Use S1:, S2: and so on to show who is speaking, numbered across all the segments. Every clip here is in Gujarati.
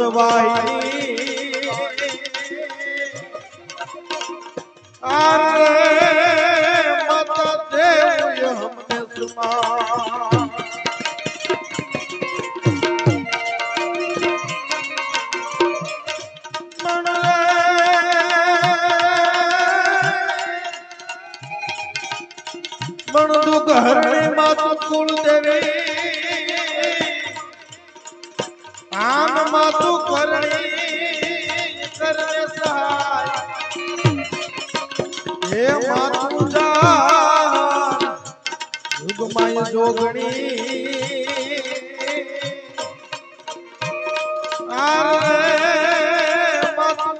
S1: અતિ હંસવાઈ અરે માતા દેવ હમને સુમા મણદુ ઘરણી માતુ કુળ દેવી આમ માતુ કરણી કરને સહાય. હે માતુ જા આરે માતુ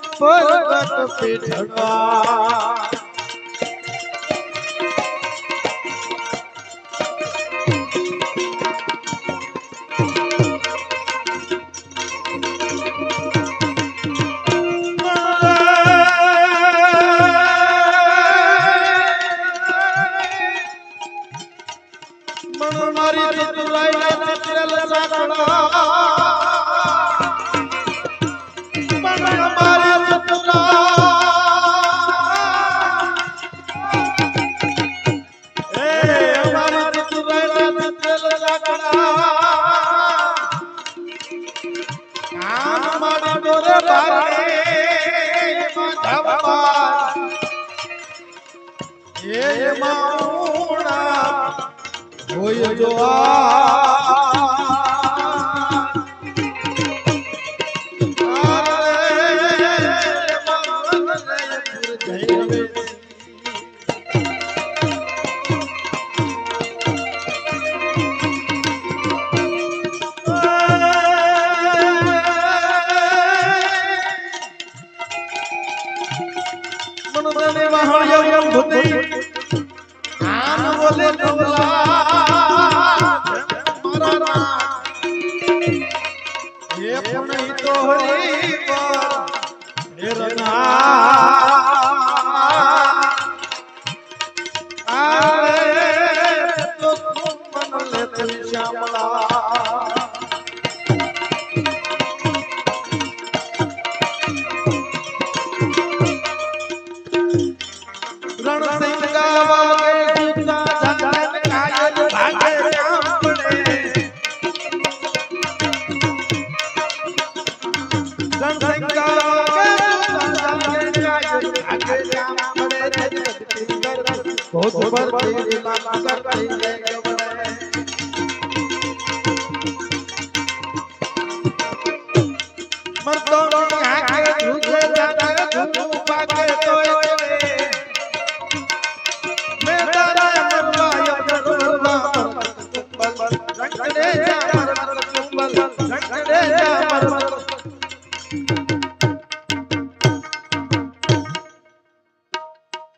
S1: મનદને વાહણ્ય ભૂતી આન બોલે કમલા મારા એ પણ તો હરી પર હેરના આરે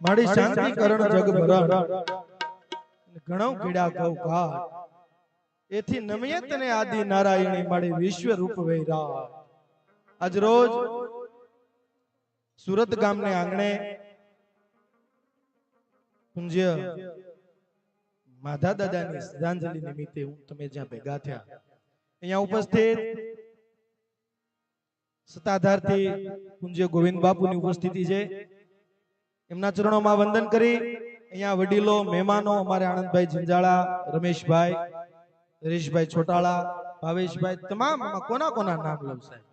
S1: મારી શાંતિકરણ જગ ભરા ઘણો કીડા કઉ કા એથી નમિયે તને આદિ નારાયણી મારી વિશ્વ રૂપ વૈરા આજ રોજ સુરત ગામને આંગણે પૂજ્ય માધા દાદાની શ્રદ્ધાંજલિ નિમિત્તે હું તમે જ્યાં ભેગા થયા. અહીંયા ઉપસ્થિત સત્તાધારથી પૂજ્ય ગોવિંદ બાપુની ઉપસ્થિતિ છે. એમના ચરણોમાં વંદન કરી અહીંયા વડીલો, મહેમાનો, અમારે આનંદભાઈ જંજાળા રમેશભાઈ, નરેશભાઈ છોટાળા, ભાવેશભાઈ, તમામ કોના કોના નામ લઉં સાહેબ?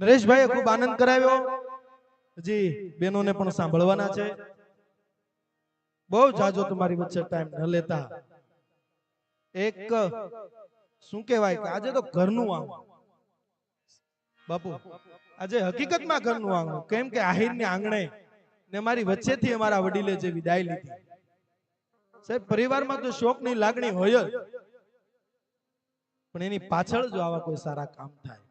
S1: નરેશભાઈએ ખૂબ આનંદ કરાવ્યો. હજી બહેનોને પણ સાંભળવાના છે. બહુ જાજો તમારી વચ્ચે ટાઈમ ન લેતા. એક, શું કહેવાય કે આજે તો ઘરનું આંગણું બાપુ, આજે હકીકતમાં ઘરનું આંગણું કેમ કે આહિરની આંગણે ને મારી વચ્ચેથી અમારા વડીલે જે વિદાય લીધી. સાહેબ પરિવારમાં તો શોકની લાગણી હોય જ. પણ એની પાછળ જો આવા કોઈ સારા કામ થાય.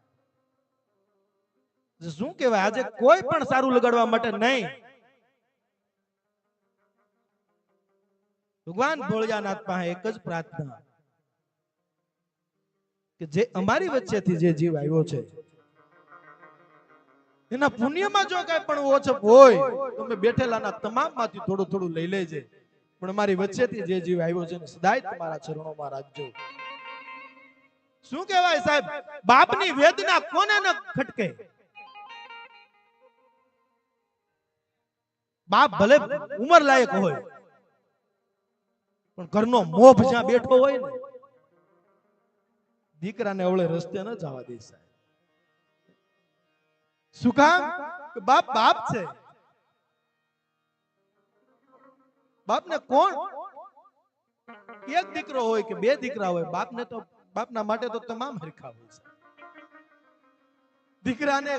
S1: શું કહેવાય આજે કોઈ પણ સારું લગાડવા માટે નહીં. ભગવાન ભોળિયાનાથ પાસે એક જ પ્રાર્થના કે જે અમારી વચ્ચેથી જે જીવ આવ્યો છે. એના પુણ્યમાં જો કઈ પણ ઓછપ હોય તો મેં બેઠેલાના તમામમાંથી થોડું થોડું લઈ લેજે. પણ મારી વચ્ચેથી જે જીવ આવ્યો છે સદાય તમારા ચરણોમાં રાખજો. શું કહેવાય સાહેબ? બાપની વેદના કોને ન ખટકે? બાપ ભલે ઉંમર લાયક હોય, પણ ઘરનો મોભ જ્યાં બેઠો હોય ને, દીકરાને અવળે રસ્તે ન જવા દે સાહેબ. શું બાપ બાપ છે. બાપને કોણ? એક દીકરો હોય કે બે દીકરા હોય, બાપને તો, બાપના માટે તો તમામ હરખા હોય છે. દીકરાને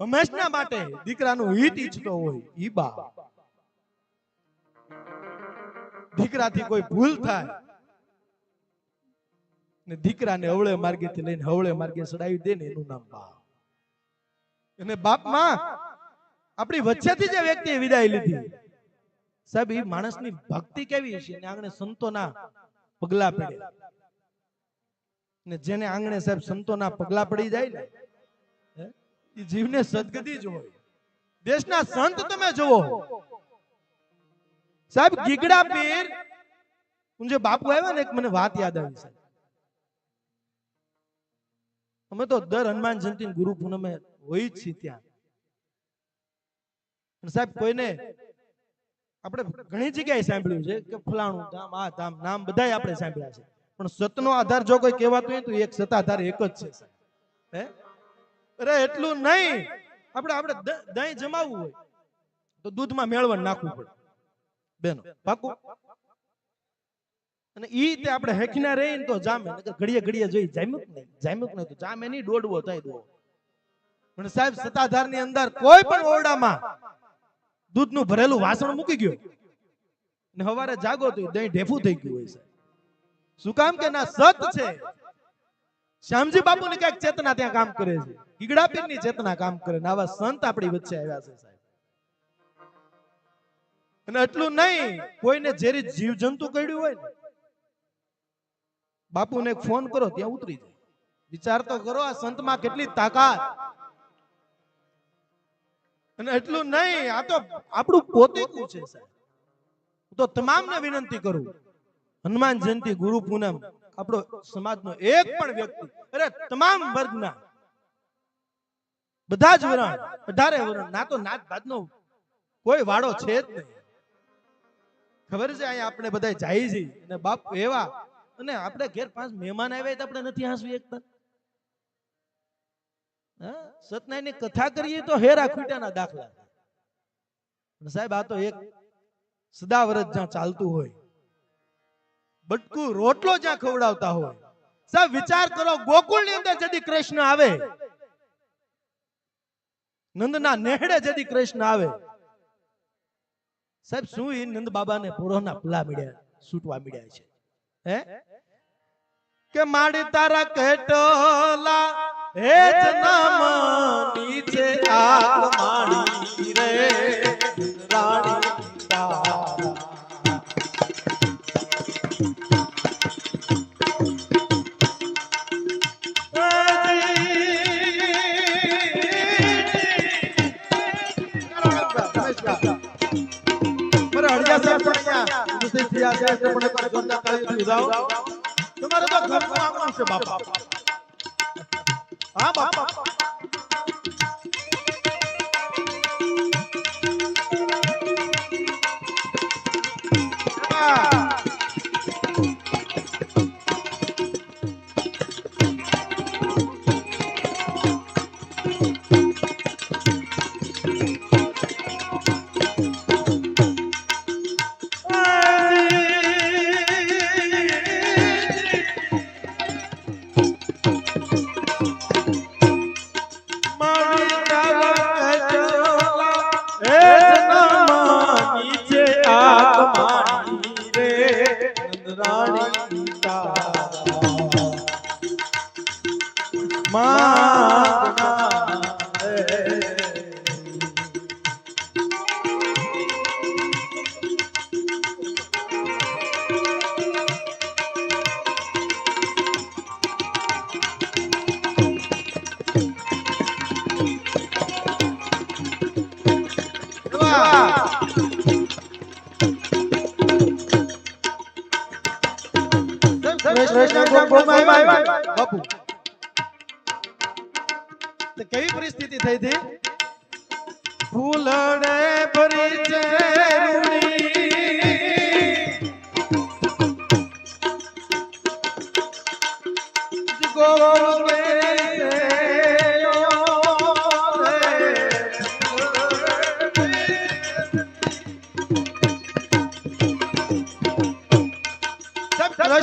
S1: હંમેશના માટે દીકરાનું હિત ઈચ્છતો હોય, ઈ બાપ. દીકરાથી કોઈ ભૂલ થાય, ને દીકરાને અવળે માર્ગેથી લઈને હવળે માર્ગે ચડાવી દે ને એનું નામ બાપ. અને બાપમાં આપણી વચ્ચેથી જે વ્યક્તિએ વિદાય લીધી. સાહેબ એ માણસની ભક્તિ કેવી છે ને આંગણે સંતોના પગલા પડે ને જેને આંગણે સાહેબ સંતોના પગલા પડી જાય ને એ જીવને સદગતિ જ હોય. દેશના સંત તમે જુઓ. સાહેબ ગીગડા પીર હું જે બાપુ આવ્યા ને એક મને વાત યાદ આવી સાહેબ. અમે તો દર હનુમાન જયંતિ ગુરુ પૂનમે હોય જ છીએ ત્યાં. સાહેબ, કોઈને આપણે ઘણી જગ્યાએ સાંભળ્યું છે કે ફલાણું ધામ, આ ધામ, નામ બધાય આપણે સાંભળ્યા છે. પણ સતનો આધાર જો કોઈ કહેવાતું હોય તો એક સત્તાધાર એક જ છે હે? અરે, એટલું નહીં. આપણે આપણે દહીં જમાવવું હોય તો દૂધમાં મેળવણ નાખવું પડે. બેનો, પાકું? અને ઈ તે આપણે હેખીના રહી ને તો જામે. ઘડીએ ઘડીએ જોઈ જામ્યું નહીં? જામ્યું નહીં? તો જામે નહીં, દોડવો થાય દો પણ સાહેબ સત્તાધારની અંદર કોઈ પણ ઓરડામાં દૂધનું ભરેલું વાસણ મૂકી ગયું. ને હવારે જાગો તો દહીં ઢેફું થઈ ગયું હોય શું કામ કે ના? સત છે. શ્યામજી બાપુ ની ક્યાંક ચેતના ત્યાં કામ કરે છે. ગીગડા પીરની ચેતના કામ કરે ને આવા સંત આપણી વચ્ચે આવ્યા છે સાહેબ. અને એટલું નહીં, કોઈને ઝેરી જીવ જંતુ કર્યું હોય ને બાપુને ફોન કરો ત્યાં ઉતરી જાય વિચાર તો કરો, આ સંતમાં કેટલી તાકાત. અને એટલું નહીં, આ તો આપણું પોતીકું છે. સાહેબ તો તમામને વિનંતી કરું. હનુમાન જયંતિ, ગુરુ પૂનમ, આપણો સમાજનો એક પણ વ્યક્તિ, અરે તમામ વર્ગના, બધા જ વરણ, અઢારે વરણ, ના તો નાત ભાતનો કોઈ વાડો છે જ નહીં. ખબર છે, અહીંયા આપણે બધા જાય છે અને બાપ એવા અને આપણે ઘેર પાંચ મહેમાન આવ્યા તો આપણે નથી હાંસવી એકતા. સતનાયની કથા કરીએ તો હેરા ખૂટ્યાના દાખલા. સાહેબ, આ તો એક સદાવ્રત જ્યાં ચાલતું હોય, બટકું રોટલો જ્યાં ખવડાવતા હોય. સાહેબ, વિચાર કરો, ગોકુળની અંદર જદી કૃષ્ણ આવે, નંદના નેહડે જદી કૃષ્ણ આવે. સાહેબ, શું એ નંદ બાબાને પૂરોના પલા મળ્યા છૂટવા મળ્યા છે? હે? કે માડી તારા કેટલા હે જન્મ નીચે આ માડી રે. રાણી થયા છે એટલે પણ છે બાપા. હા બાપા.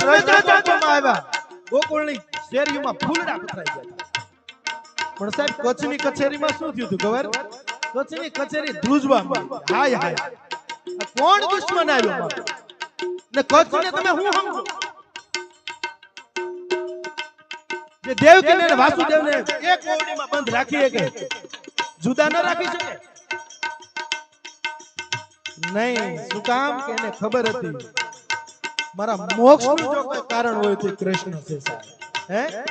S1: આવ્યા ગોકુળની શેરીઓમાં ફૂલડા પથરાઈ ગયા પણ સાહેબ, કચ્છની કચેરીમાં શું થયું હતું ખબર? કચ્છની કચેરી ધ્રુજવા હાય હાય. કોણ દુશ્મન આવ્યો? ને એક બંધ રાખી જુદા ન રાખી શકે? નહીં. શું કામ? કે ખબર હતી? મારા મોક્ષનું જો કોઈ કારણ હોય તો કૃષ્ણ છે હે.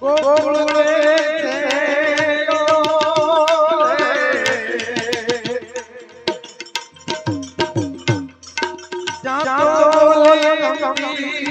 S1: ગોકુળ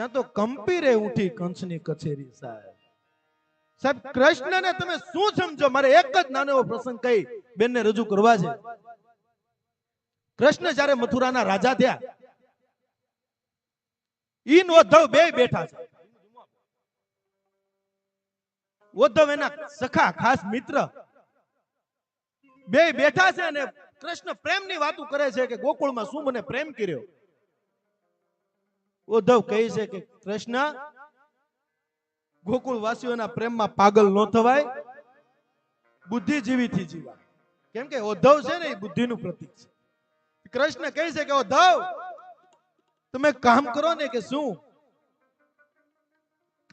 S1: ત્યાં તો કંપી ઉઠી કંસની કચેરી સાહેબ. સાહેબ, કૃષ્ણને તમે શું સમજો? મારે એક જ નાનો એવો પ્રસંગ કહી બેનને રજૂ કરવા છે. કૃષ્ણ જ્યારે મથુરાના રાજા થયા ઈન ઉદ્ધવ બે બેઠા છે. ઉદ્ધવ એના સખા ખાસ મિત્ર. બે બેઠા છે અને કૃષ્ણ પ્રેમની વાતો કરે છે કે ગોકુળમાં શું મને પ્રેમ કર્યો? ઉદ્ધવ કહે છે કે કૃષ્ણ ગોકુળ વાસીઓના પ્રેમમાં પાગલ ન થવાય, બુદ્ધિજીવીથી જીવાય. કેમ કે ઉદ્ધવ છે ને એ બુદ્ધિનું પ્રતીક છે. કૃષ્ણ કહે છે કે ઉદ્ધવ, તમે કામ કરો ને કે શું?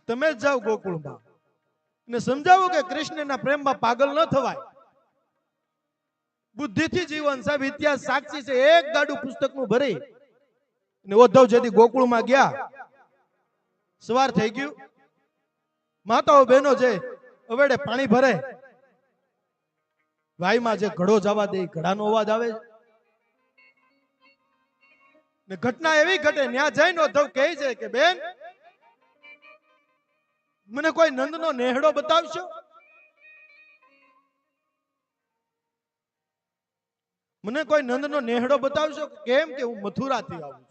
S1: તમે જ જાઓ ગોકુળમાં. ને સમજાવો કે કૃષ્ણના પ્રેમમાં પાગલ ન થવાય. બુદ્ધિથી જીવન સાહેબ, ઇતિહાસ સાક્ષી છે, એક ગાડું પુસ્તકનું ભરી. ને ઉદ્ધવ જેથી ગોકુળમાં ગયા. સવાર થઈ ગયું. માતાઓ બહેનો છે અવેડે પાણી ભરે. વાયમાં જે ઘડો જવા દે ઘડાનો અવાજ આવે ને ઘટના એવી ઘટે ત્યાં જઈને ઉદ્ધવ કહે છે કે, બેન, મને કોઈ નંદનો નેહડો બતાવશો? મને કોઈ નંદનો નેહડો બતાવશો? કેમ કે હું મથુરાથી આવું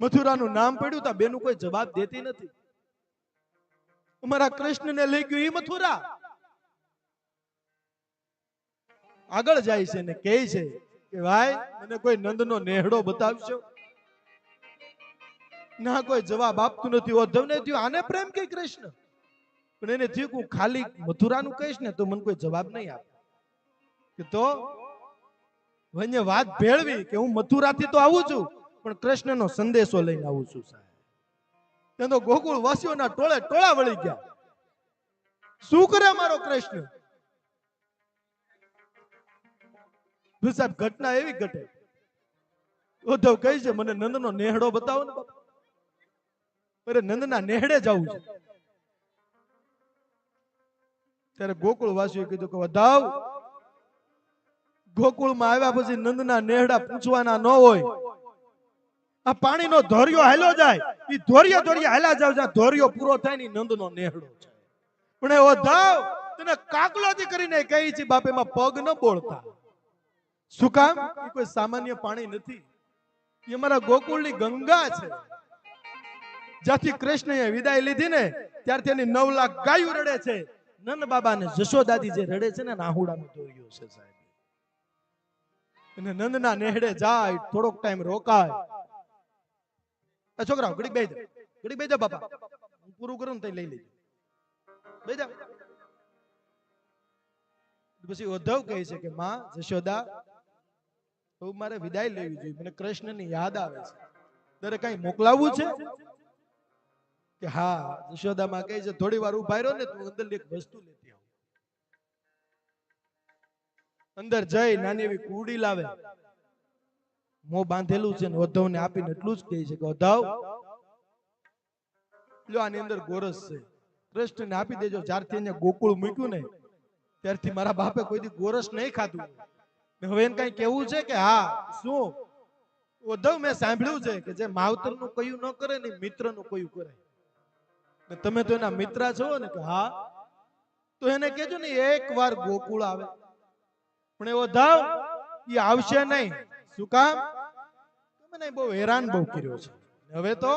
S1: મથુરાનું નામ પડ્યું તા બેનું કોઈ જવાબ દેતી નથી. અમારા કૃષ્ણને લઈ ગયું એ મથુરા. આગળ જાય છે ને કહે છે કે ભાઈ, મને કોઈ નંદનો નેહડો બતાવશો ના, કોઈ જવાબ આપતું નથી ઉદ્ધવને થયું, આને પ્રેમ કે કૃષ્ણ? પણ એને થયું હું ખાલી મથુરાનું કહીશ ને તો મને કોઈ જવાબ નહીં આપે. કે તો વન્ય વાત ભેળવી કે હું મથુરાથી તો આવું છું. પણ કૃષ્ણનો સંદેશો લઈને આવું છું સાહેબ. ત્યાં ગોકુળ વાસીઓના ટોળે ટોળા વળી ગયા. શું કરે મારો કૃષ્ણ? સાહેબ, ઘટના એવી ઘટે. ઉદ્ધવ કહે છે, મને નંદનો નેહડો બતાવો ને અરે, નંદના નેહડે જવું છે. ત્યારે ગોકુળ વાસીઓ કીધું કે વધાવ ગોકુળમાં આવ્યા પછી નંદના નેહડા પૂછવાના ન હોય. આ પાણીનો ધોરિયો હાલો જાય એ ધોરિયો ધોરિયો હાલા જાવ જ્યાં ધોરિયો પૂરો થાય ને નંદનો નેહડો છે. પણ એ વધાવ તને કાકલોથી કરીને કહી છે, બાપ, એમાં પગ ન બોળતા. શું કામ? કોઈ સામાન્ય પાણી નથી. એ અમારા ગોકુળની ગંગા છે. જ્યાંથી કૃષ્ણએ વિદાય લીધી ને, ત્યારથી એની નવ લાખ ગાયું રડે છે. નંદ બાબા ને જશોદાદી જે રડે છે ને નાહુડાનો દોર્યો છે સાહેબ. અને નંદના નેહડે જાય, થોડોક ટાઈમ રોકાય. એ છોકરાઓ, ઘડીક બે ઘડીક બેહી જાઓ બાપા. હું પૂરું કરું ને તઈ લઈ લેજો. બે જાઓ. પછી ઉદ્ધવ કહે છે કે, માં, જશોદા હવે મારે વિદાય લેવી જોઈએ. મને કૃષ્ણની યાદ આવે છે. તારે કઈ મોકલાવવું છે? કે, હા જશોદામાં કહે છે, થોડી વાર ઊભા રહ્યો ને, તું અંદર એક વસ્તુ લેતી આવ. અંદર જઈ, નાની એવી કુડી લાવે. મોં બાંધેલું છે ને ઉદ્ધવને આપીને એટલું જ કહે છે કે ઉદ્ધવ લ્યો આની અંદર ગોરસ છે. કૃષ્ણને આપી દેજો. જ્યારથી એને ગોકુળ મૂક્યું ને, ત્યારથી મારા બાપે કોઈ દી ગોરસ નહીં ખાધું. હવે એને કઈ કેવું છે કે, હા, શું? ઉદ્ધવ મેં સાંભળ્યું છે કે જે માવતરનું કયું ન કરે ને મિત્રનું કયું કરે. ને તમે તો એના મિત્ર છો ને કે, હા. તો એને કેજો ને, એક વાર ગોકુળ આવે. પણ એવો ઉદ્ધવ એ આવશે નહીં. શું કામ? મને બહુ હેરાન બહુ કર્યો છે. હવે તો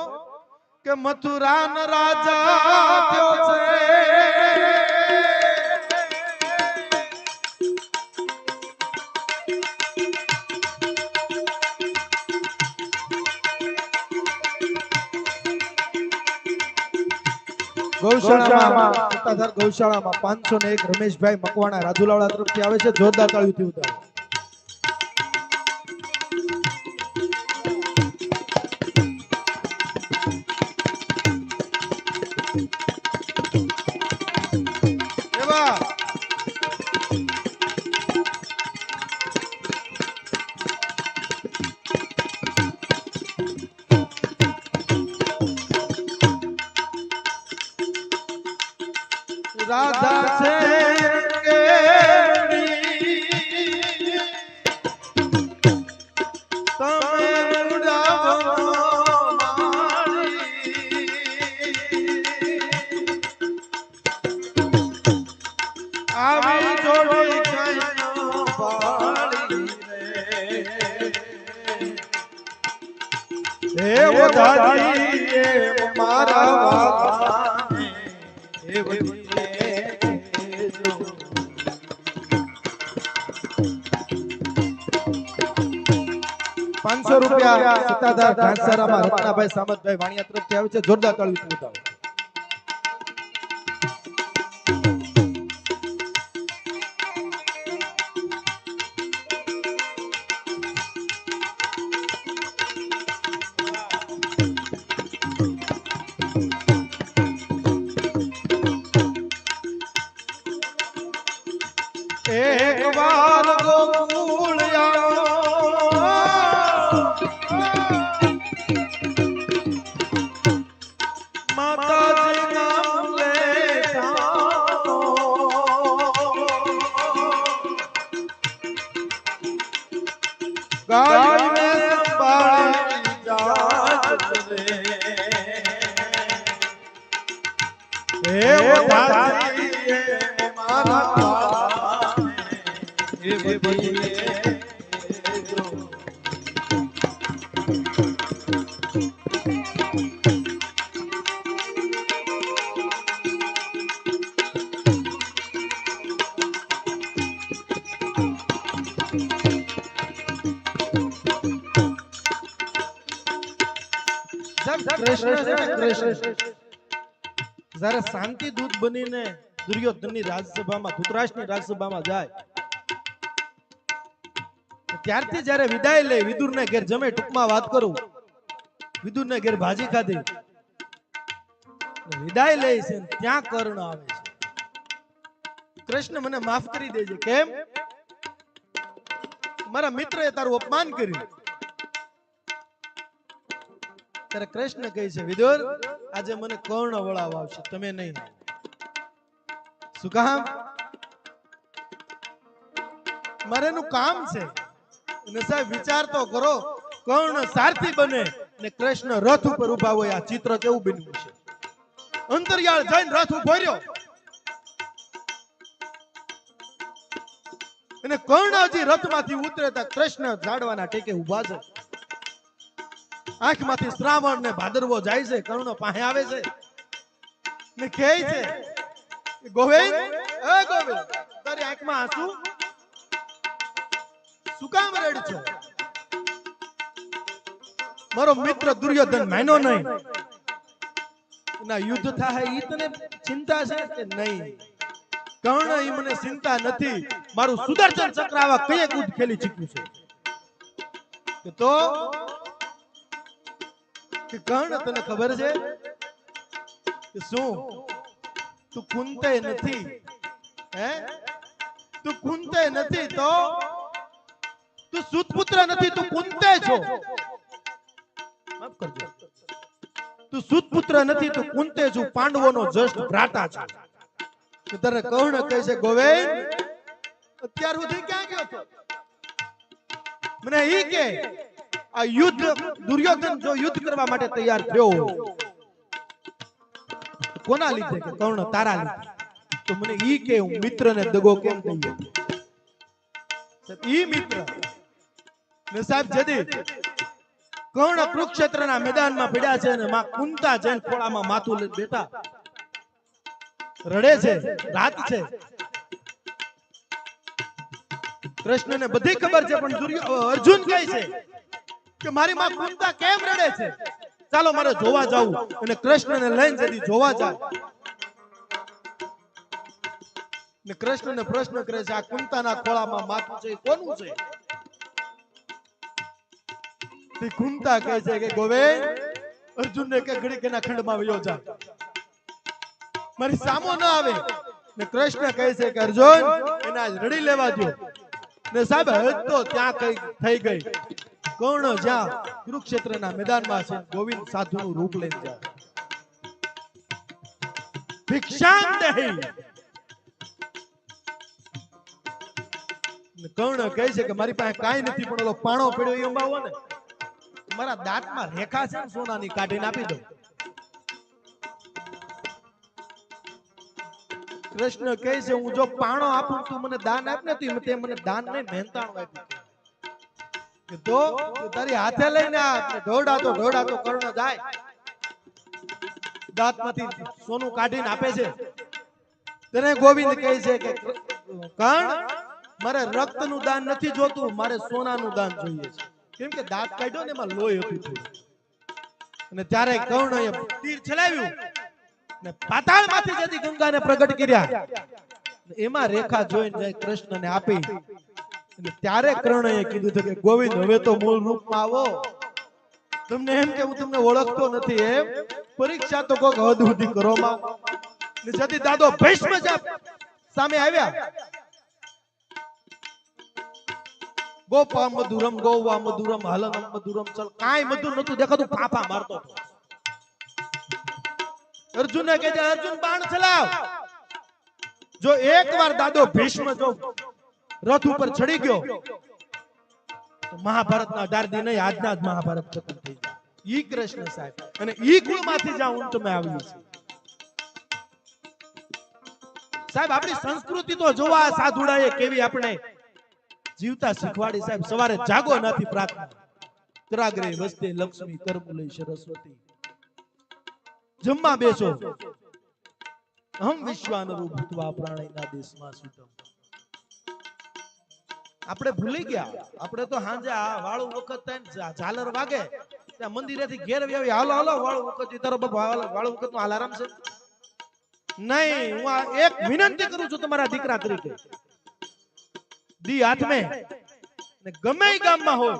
S1: કે મથુરા રાજા થયો છે. ગૌશાળામાં ગૌશાળામાં પાંચસો ને એક રમેશભાઈ મકવાણા રાજુલાવાડા તરફથી આવે છે. જોરદાર તાળીઓથી ઉતારો. રે. હે દેવ મારા વાલાને, દેવ પાંચસો રૂપિયા સત્તાધાર ઘાસચારામાં રત્નાભાઈ સામતભાઈ વાણિયા તરફથી આવે છે જોરદાર તાળી ઉતારો જ્યારે શાંતિ દૂત બનીને દુર્યોધનની રાજસભામાં ધૃતરાષ્ટ્રની રાજસભામાં જાય. ત્યારથી જ્યારે વિદાય લે, વિદુરને ઘેર જમે, ટૂંકમાં વાત કરું. વિદુરને ઘેર ભાજી ખાધી. વિદાય લે છે ત્યાં કર્ણ આવે છે. કૃષ્ણ મને માફ કરી દેજે. કેમ? મારા મિત્રએ તારું અપમાન કર્યું. ત્યારે કૃષ્ણ કહે છે, વિદુર, આજે મને કર્ણ વળાવ આવશે, તમે નહીં શું મારે એનું કામ છે. સાહેબ વિચાર તો કરો, કર્ણ સારથી બને ને કૃષ્ણ રથ ઉપર ઊભા હોય, આ ચિત્ર કેવું બન્યું છે અંતરિયાળ જઈને રથ ઊભો રહ્યો. અને કર્ણ હજી રથમાંથી ઉતરે કૃષ્ણ ઝાડવાના ટેકે ઊભા છે. આંખમાંથી શ્રાવણ ને ભાદરવો જાય છે, કર્ણ પાસે આવે છે. ને કહે છે ગોવિંદ, એ ગોવિંદ, તારી આંખમાં આંસુ? શું કામ રેડ છે? મારો મિત્ર દુર્યોધન માન્યો નહીં. ના યુદ્ધ થાય ઈ તને ચિંતા છે કે નહીં? કર્ણ ઈ મને ચિંતા નથી. મારું સુદર્શન ચક્ર આવા કયે કૂદ ખેલી ચૂક્યું છે. તો? કે કર્ણ તને ખબર છે? કે શું? તું કુંતે નથી. હે? તું કુંતે નથી તો? તું સુતપુત્ર નથી, તું કુંતે છો. માફ કરજો. તું સુતપુત્ર નથી, તું કુંતે છું. પાંડવોનો જસ્ટ ભ્રાતા છું. તો તારે કર્ણ કહે છે, ગોવિંદ, અત્યાર સુધી ક્યાં ગયો હતો? મને ઈ કે આ યુદ્ધ દુર્યોધન જો યુદ્ધ કરવા માટે તૈયાર થયો કોના લીધે કે કર્ણ તારા લીધે? તો મને ઈ કે, હું મિત્રને દગો કેમ દઈએ ઈ મિત્ર. ને સાહેબ જદી કર્ણ કુરુક્ષેત્રના મેદાનમાં પડ્યા છે અને માં કુંતા જૈન ખોળામાં માથું લઈ બેઠા. રડે છે, રાત છે. કૃષ્ણને બધી ખબર છે, પણ અર્જુન કહે છે કે મારી માં કુંતા કેમ રડે છે? ચાલો મારે જોવા જાવું. અને કૃષ્ણને લઈને જતી જોવા જાય. ને કૃષ્ણને પ્રશ્ન કરે છે, આ કુંતાના ખોળામાં માથું છે કોનું છે? કુંતા કહે છે કે, ગોવિંદ, અર્જુનને કે ઘડીક એના ખંડમાં વયો જા. મારી સામો ન આવે. ને કૃષ્ણ કહે છે કે, અર્જુન, એને આજ રડી લેવા દો ને સાહેબ, હદ તો ત્યાં કઈ થઈ ગઈ. કર્ણ જ્યાં કુરુક્ષેત્રના મેદાનમાં છે? ગોવિંદ સાધુનું રૂપ લઈને જાય. કર્ણ કહે છે કે મારી પાસે કાંઈ નથી, પણ ઓલો પાણો પડ્યો એ અંબાવો ને? મારા દાંતમાં રેખા છે સોનાની કાઢીને આપી દો કૃષ્ણ કહે છે, હું જો પાણો આપું તું મને દાન આપ ને તે મને દાન નહીં મહેનતાણું આપ્યું કે તારી હાથે લઈને આ ઢોળાતો કર્ણ જાય. દાંતમાંથી સોનું કાઢીને આપે છે. તેને ગોવિંદ કહે છે કે કર્ણ મારે રક્તનું દાન નથી જોતું, મારે સોનાનું દાન જોઈએ છે. કેમ કે દાંત કાઢ્યો ને એમાં લોહી હતું થોડું અને ત્યારે કર્ણએ તીર ચલાવ્યું ને પાતાળમાંથી જતી ગંગાને પ્રગટ કર્યા. એમાં રેખા જોઈને કૃષ્ણ કૃષ્ણને આપી. ત્યારે કર્ણએ કીધું કે, ગોવિંદ, હવે તો મૂળ રૂપમાં આવો. તમને એમ કે હું તમને ઓળખતો નથી એમ? પરીક્ષા તો કોક હદ સુધી કરો માં દાદો ભૈષ્મ સામે આવ્યા. ગોપા મધુરમ, ગોવા મધુરમ હલન મધુરમ, ચલ, કાંઈ મધુર નતું દેખાતું, ફાફા મારતો હતો. અર્જુનને કહે છે અર્જુન, બાણ ચલાવ. જો એકવાર દાદો ભીષ્મ જો રથ ઉપર ચડી ગયો. મહાભારતના અઢાર નહીં આજના જ મહાભારત ખતમ થઈ જાય ઈ કૃષ્ણ સાહેબ. અને ઈ કુળમાંથી હું તમે આવ્યું છે. સાહેબ, આપણી સંસ્કૃતિ તો જોવા સાધુડાએ કેવી આપણે જીવતા શીખવાડી સાહેબ, સવારે જાગો નથી પ્રાર્થના. કરાગ્રે વસ્તે લક્ષ્મી, કરમુલે સરસ્વતી. જમવા બેસો. હમ વિશ્વાનરુ ભૂતવા પ્રાણીના દેશમાં સુતમ. આપણે ભૂલી ગયા. આપણે તો હાંજે વાળું વખત ઝાલર વાગે. ત્યાં મંદિરેથી ઘેર વ્યાવી હાલો હાલો, વાળું વખત તારો બાપા વાળું વખતનું આલારામ છે. નહીં, હું એક વિનંતી કરું છું તમારા દીકરા તરીકે. દી હાથમે. ને ગમે ગામમાં હોય.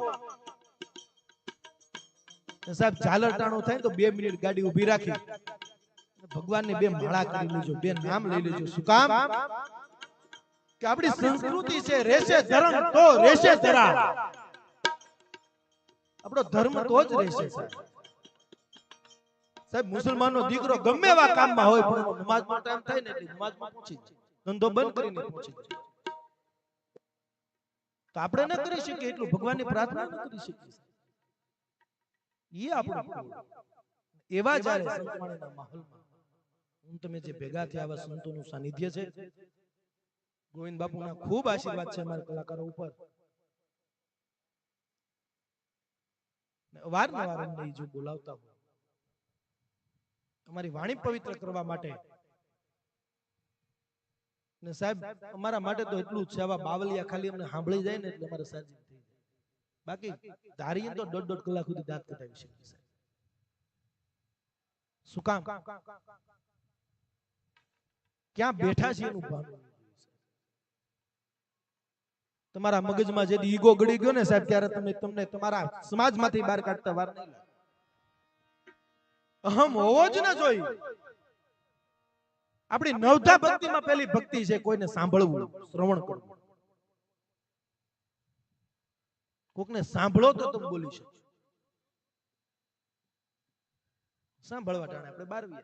S1: સાહેબ, ઝાલર ટાણું થાય તો બે મિનિટ ગાડી ઊભી રાખી. ભગવાનની બે માળા કરી લેજો, બે નામ લઈ લેજો. શું કામ? કે આપણી સંસ્કૃતિ છે રહેશે ધર્મ તો રહેશે ધરા. આપણો ધર્મ તો જ રહેશે સાહેબ. મુસલમાનનો દીકરો ગમે એવા કામમાં હોય પણ નમાઝનો ટાઈમ થાય ને એટલે નમાઝમાં પહોંચી જ ધંધો બંધ કરીને પૂછી તો આપણે ન કરી શકીએ એટલું ભગવાનની પ્રાર્થના ન કરી શકીએ. એ આપણું એવા જ્યારે સંતવાણીના માહોલમાં. હું તમે જે ભેગા થયા આવા સંતોનું સાનિધ્ય છે ગોવિંદ બાપુના ખૂબ આશીર્વાદ છે અમારા કલાકારો ઉપર. ને વારંવાર અમને જો બોલાવતા હોય. અમારી વાણી પવિત્ર કરવા માટે. ને સાહેબ અમારા માટે તો એટલું જ છે. આવા બાવલિયા ખાલી અમને સાંભળી જાય ને એટલે અમારે સાજી થઈ જાય. બાકી ધારીએ તો દોઢ દોઢ કલાક સુધી દાંત કટાવી શકીએ સાહેબ. શું કામ? ક્યાં બેઠા છે એનું ભાન. તમારા મગજમાં જે ઈગો ગળી ગયો ને સાહેબ ત્યારે તમે તમને તમારા સમાજમાંથી બહાર કાઢતા વાર નહીં અહમ હોવો જ ન જોઈએ. આપણી નવધા ભક્તિમાં પહેલી ભક્તિ છે કોઈને સાંભળવું શ્રવણ કરવું. કોકને સાંભળો તો તમે બોલી શકો સાંભળવા ટાણે આપણે બારવીએ.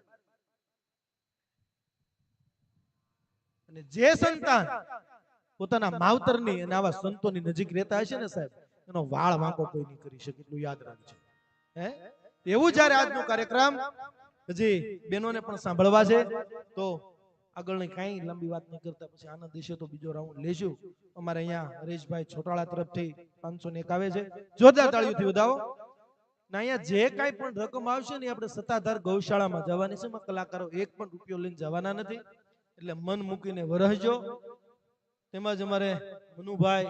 S1: અને જે સંતાન પોતાના માવતરની અને આવા સંતોની નજીક રહેતા હશે ને સાહેબ? એનો વાળ વાંકો કોઈ નહીં કરી શકે એટલું યાદ રાખજો. હે? એવું જ્યારે આજનો કાર્યક્રમ હજી બહેનોને પણ સાંભળવા છે તો આગળની કાંઈ લાંબી વાત નહીં કરતા પછી આનંદ દેશે તો બીજો રાઉન્ડ લેશું. અમારે અહીંયા હરેશભાઈ છોટાળા તરફથી પાંચસો ને એક આવે છે. જોરદાર તાળીઓથી વધાવો. ને અહીંયા જે કાંઈ પણ રકમ આવશે ને આપણે સત્તાધાર ગૌશાળામાં જવાની છે કલાકારો એક પણ રૂપિયો લઈને જવાના નથી. એટલે મન મૂકીને વરહજો તેમજ અમારે મનુભાઈ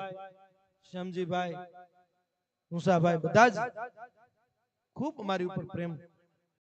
S1: શ્યામજીભાઈ મુસાભાઈ બધા જ ખૂબ અમારી ઉપર પ્રેમ